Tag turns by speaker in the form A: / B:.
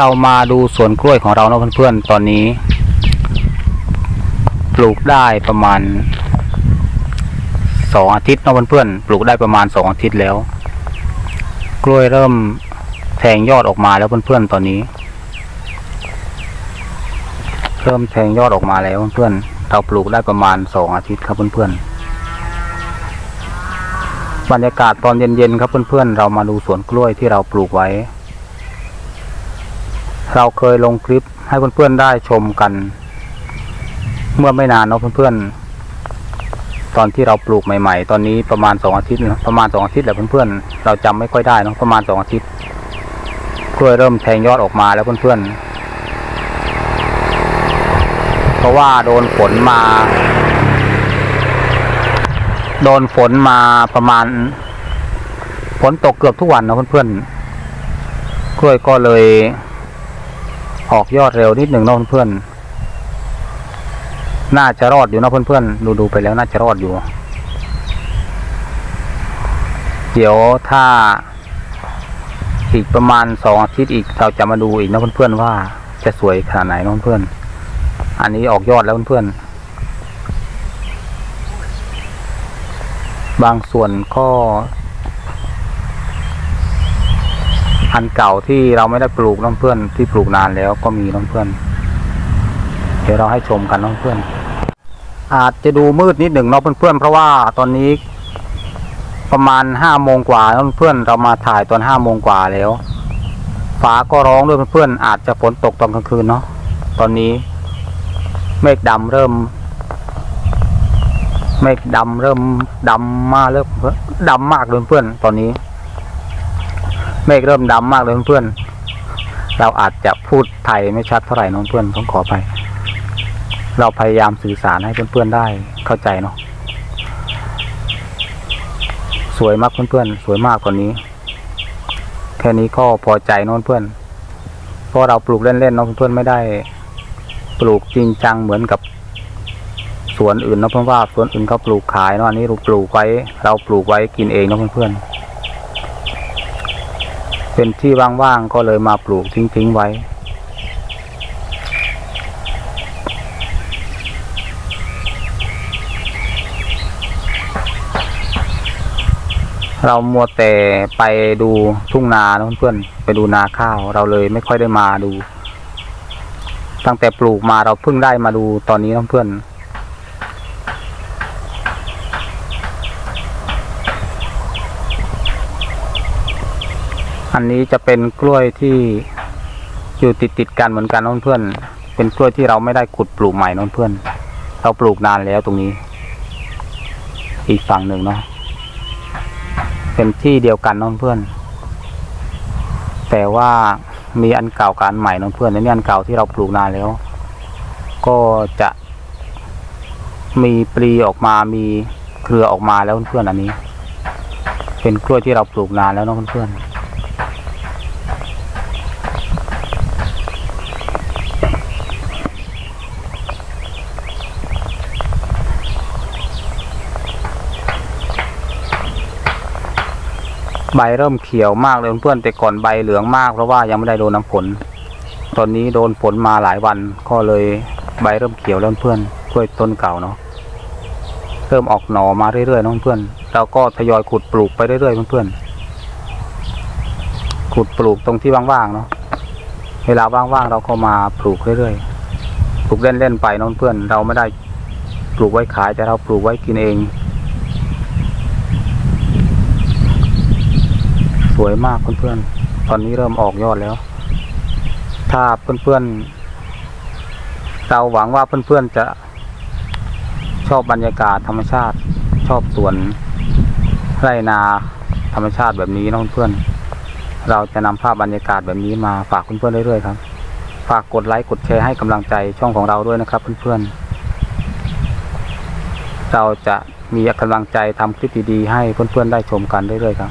A: เรามาดูสวนกล้วยของเราเนาะเพื่อนๆ ตอนนี้ ปลูกได้ประมาณสองอาทิตย์เนาะเพื่อนๆ ปลูกได้ประมาณสองอาทิตย์แล้ว กล้วยเริ่มแทงยอดออกมาแล้วเพื่อนๆ ตอนนี้ เริ่มแทงยอดออกมาแล้วเพื่อนๆ เราปลูกได้ประมาณสองอาทิตย์ครับเพื่อนๆบรรยากาศตอนเย็นๆครับเพื่อนๆ เรามาดูสวนกล้วยที่เราปลูกไว้ เราเคยลงคลิปให้เพื่อนๆได้ชมกัน เมื่อไม่นานเนาะเพื่อนๆ ตอนที่เราปลูกใหม่ ๆ ตอนนี้ประมาณสองอาทิตย์ประมาณสองอาทิตย์แหละเพื่อนๆ เราจำไม่ค่อยได้เนาะประมาณสองอาทิตย์กล้วยเริ่มแทงยอดออกมาแล้วเพื่อนๆ เพราะว่าโดนฝนมา โดนฝนมาประมาณฝนตกเกือบทุกวันเนาะเพื่อนๆ กล้วยก็เลย ออกยอดเร็วนิดหนึ่งเนาะเพื่อนๆน่าจะรอดอยู่นะเพื่อนๆดูดูๆไปแล้วน่าจะรอดอยู่ เดี๋ยวถ้าอีกประมาณสองอาทิตย์อีกเราจะมาดูอีกนะเพื่อนๆว่าจะสวยขนาดไหนเนาะเพื่อนๆอันนี้ออกยอดแล้วเพื่อนๆบางส่วนก็ อันเก่าที่เราไม่ได้ปลูกน้องเพื่อนที่ปลูกนานแล้วก็มีน้องเพื่อน เดี๋ยวเราให้ชมกันน้องเพื่อน อาจจะดูมืดนิดหนึ่งเนาะเพื่อนๆเพราะว่าตอนนี้ ประมาณห้าโมงกว่าน้องเพื่อนเรามาถ่ายตอนห้าโมงกว่าแล้วฟ้าก็ร้องด้วยเพื่อนๆอาจจะฝนตกตอนกลางคืนเนาะตอนนี้ เมฆดำเริ่ม เมฆดำเริ่มดำมากเริ่มดำมากเลยเพื่อนตอนนี้ เมฆเริ่มดำมากเลยเพื่อนเราอาจจะพูดไทยไม่ชัดเท่าไหร่น้องเพื่อนต้องขอไป เราพยายามสื่อสารให้เพื่อนๆได้เข้าใจเนาะสวยมากเพื่อนๆสวยมากกว่านี้ แค่นี้ก็พอใจน้องเพื่อนเพราะเราปลูกเล่นๆน้องเพื่อนไม่ได้ ปลูกจริงจังเหมือนกับสวนอื่นนะเพื่อนว่าสวนอื่นเขาปลูกขายเนาะอันนี้เราปลูกไว้ เราปลูกไว้กินเองเนาะเพื่อนๆ เป็นที่ว่างๆก็เลยมาปลูกทิ้งๆไว้ เรามัวแต่ไปดูทุ่งนานะเพื่อนๆไปดูนาข้าว เราเลยไม่ค่อยได้มาดู ตั้งแต่ปลูกมาเราเพิ่งได้มาดูตอนนี้นเพื่อน อันนี้จะเป็นกล้วยที่อยู่ติดติดกันเหมือนกันน้องเพื่อน เป็นกล้วยที่เราไม่ได้ขุดปลูกใหม่น้องเพื่อน เราปลูกนานแล้วตรงนี้ อีกฝั่งหนึ่งเนาะ เป็นที่เดียวกันน้องเพื่อน แต่ว่ามีอันเก่ากับอันใหม่น้องเพื่อนในนี้อันเก่าที่เราปลูกนานแล้ว ก็จะมีปลีออกมา มีเครือออกมาแล้วเพื่อนอันนี้ เป็นกล้วยที่เราปลูกนานแล้วน้องเพื่อน ใบเริ่มเขียวมากเลยเพื่อนแต่ก่อนใบเหลืองมากเพราะว่ายังไม่ได้โดนน้ำฝน ตอนนี้โดนฝนมาหลายวันก็เลยใบเริ่มเขียวแล้วเพื่อนกล้วยต้นเก่าเนาะเริ่มออกหน่อมาเรื่อยๆน้องเพื่อนเราก็ทยอยขุดปลูกไปเรื่อยๆเพื่อนๆขุดปลูกตรงที่ว่างๆเนาะเวลาว่างๆเราก็มาปลูกเรื่อยๆปลูกเล่นๆไปน้องเพื่อน เราไม่ได้ปลูกไว้ขายแต่เราปลูกไว้กินเอง สวยมากเพื่อนๆ ตอนนี้เริ่มออกยอดแล้ว ถ้าเพื่อนๆ เราหวังว่าเพื่อนๆจะชอบบรรยากาศธรรมชาติชอบสวนไรนาธรรมชาติแบบนี้นะเพื่อน เราจะนำภาพบรรยากาศแบบนี้มาฝากเพื่อนๆเรื่อยๆครับ ฝากกดไลค์กดแชร์ให้กำลังใจช่องของเราด้วยนะครับเพื่อนๆ เราจะมีกำลังใจทำคลิปดีๆให้เพื่อนๆได้ชมกันเรื่อยๆครับ